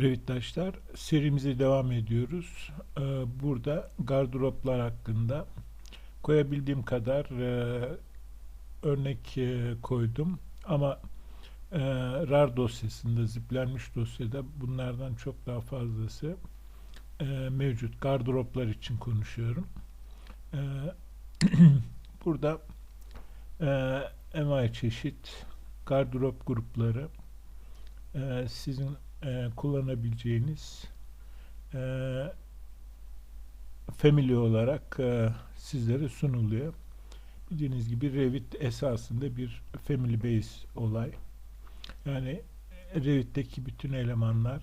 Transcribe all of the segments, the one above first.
Revittaşlar serimize devam ediyoruz. Ee, Burada gardıroplar hakkında koyabildiğim kadar e, örnek e, koydum ama e, RAR dosyasında ziplenmiş dosyada bunlardan çok daha fazlası e, mevcut. Gardıroplar için konuşuyorum. E, Burada e, MI çeşit gardırop grupları e, sizin e, kullanabileceğiniz e, family olarak e, sizlere sunuluyor. Bildiğiniz gibi Revit esasında bir family base olay. Yani Revit'teki bütün elemanlar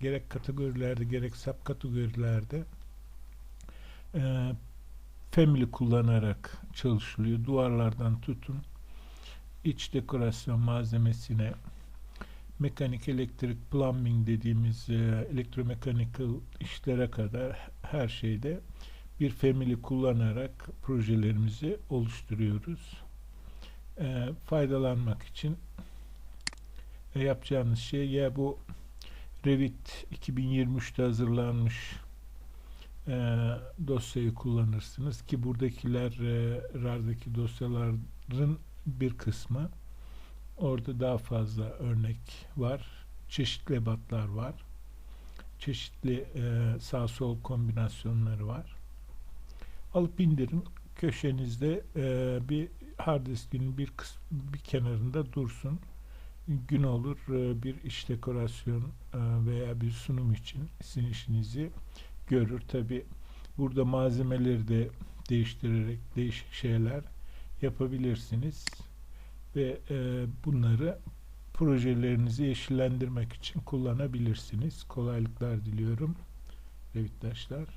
gerek kategorilerde gerek subkategorilerde e, family kullanarak çalışılıyor. Duvarlardan tutun iç dekorasyon malzemesine mekanik, elektrik, plumbing dediğimiz e, elektromekanikal işlere kadar her şeyde bir family kullanarak projelerimizi oluşturuyoruz. E, faydalanmak için e, yapacağınız şey ya bu Revit 2023'te hazırlanmış e, dosyayı kullanırsınız ki buradakiler e, RAR'daki dosyaların bir kısmı Orada daha fazla örnek var. Çeşitli ebatlar var. Çeşitli e, sağ sol kombinasyonları var. Alıp indirin. Köşenizde e, bir hard diskinin bir bir kenarında dursun. Gün olur e, bir iş dekorasyon e, veya bir sunum için sizin işinizi görür. Tabi burada malzemeleri de değiştirerek değişik şeyler yapabilirsiniz ve e, bunları projelerinizi yeşillendirmek için kullanabilirsiniz. Kolaylıklar diliyorum. Revitdaşlar.